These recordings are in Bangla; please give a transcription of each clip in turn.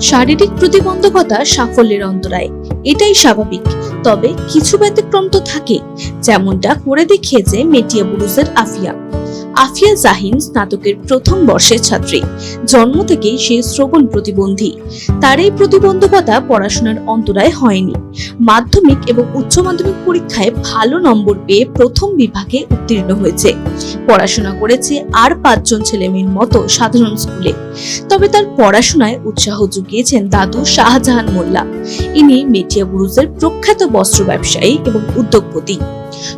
শারীরিক প্রতিবন্ধকতা সাফল্যের অন্তরায়। এটাই স্বাভাবিক। তবে কিছু ব্যতিক্রম তো থাকে, যেমনটা করে দেখিয়েছে মেটিয়া বুরুজের আফিয়া। আফিয়া জাহিন স্নাতকের প্রথম বর্ষের ছাত্রী। জন্ম থেকেই সে শ্রবণ প্রতিবন্ধী। তার এই প্রতিবন্ধকতা পড়াশোনার অন্তরায় হয়নি। মাধ্যমিক এবং উচ্চ মাধ্যমিক পরীক্ষায় ভালো নম্বর পেয়ে প্রথম বিভাগে উত্তীর্ণ হয়েছে। পড়াশোনা করেছে আর পাঁচজন ছেলেমেয়ের মতো সাধারণ স্কুলে। তবে তার পড়াশোনায় উৎসাহ জুগিয়েছেন দাদু শাহজাহান মোল্লা। ইনি মেটিয়া বুরুজের প্রখ্যাত বস্ত্র ব্যবসায়ী এবং উদ্যোগপতি।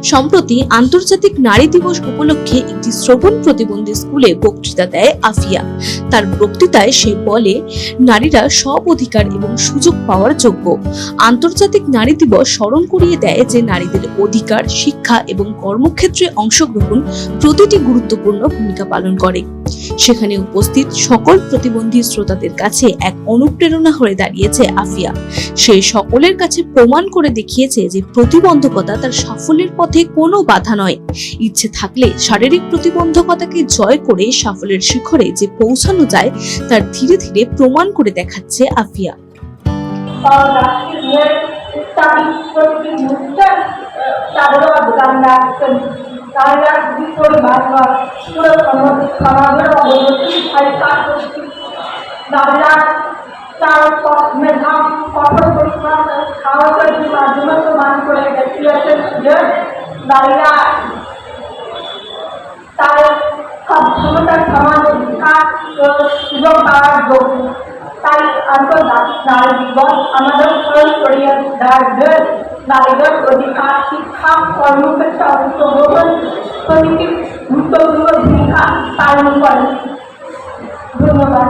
সম্প্রতি আন্তর্জাতিক নারী দিবস উপলক্ষে একটি শ্রবণ প্রতিবন্ধী স্কুলে বক্তৃতা দেয় আফিয়া। তার বক্তৃতায় সে বলে, নারীরা সব অধিকার এবং সুযোগ পাওয়ার যোগ্য। আন্তর্জাতিক নারী দিবস স্মরণ করিয়ে দেয় যে নারীদের অধিকার, শিক্ষা এবং কর্মক্ষেত্রে অংশগ্রহণ প্রতিটি গুরুত্বপূর্ণ ভূমিকা পালন করে। সেখানে উপস্থিত সকল প্রতিবন্ধী শ্রোতাদের কাছে এক অনুপ্রেরণা হয়ে দাঁড়িয়েছে আফিয়া। সে সকলের কাছে প্রমাণ করে দেখিয়েছে যে প্রতিবন্ধকতা তার সাফল্যের পথে কোনো বাধা নয়। ইচ্ছে থাকলে শারীরিক প্রতিবন্ধকতাকে জয় করে সাফল্যের শিখরে যে পৌঁছানো যায়, তার ধীরে ধীরে প্রমাণ করে দেখাচ্ছে আফিয়া। রাষ্ট্রীয় তারা যদি পরিবার বা পুরো সমাজ- সমাজের অবনতি তার মেধা কঠোর পরিশ্রম সাহসের মাধ্যমে প্রমাণ করে দেখিয়েছেন যে নারীরা তার সক্ষমতার সমাজ অধিকার সুযোগ পাওয়ার যোগ্য তাই আন্তর্জাতিক নারী দিবস আমাদের স্মরণ করিয়ে দেয়। যে নারীদের অধিকার শিক্ষা কর্মক্ষেত্রে অংশগ্রহণ প্রতিটি গুরুত্বপূর্ণ ভূমিকা পালন করে। ধন্যবাদ।